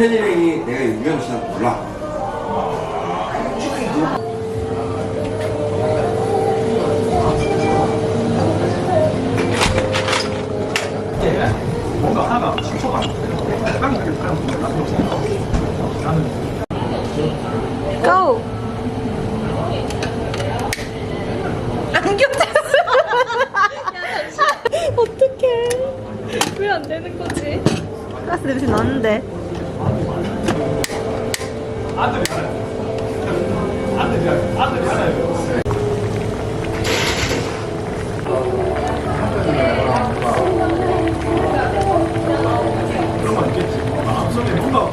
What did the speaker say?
팬이랑이 내가 유명한 사람 몰라. 뭔가 하나가 10초가 안 돼. 빵이 그렇게 사람 보면 나도 나는 고! 안경 어떡해. 왜안 나는데. 아들이 하나. 아들이 하나. 한 번.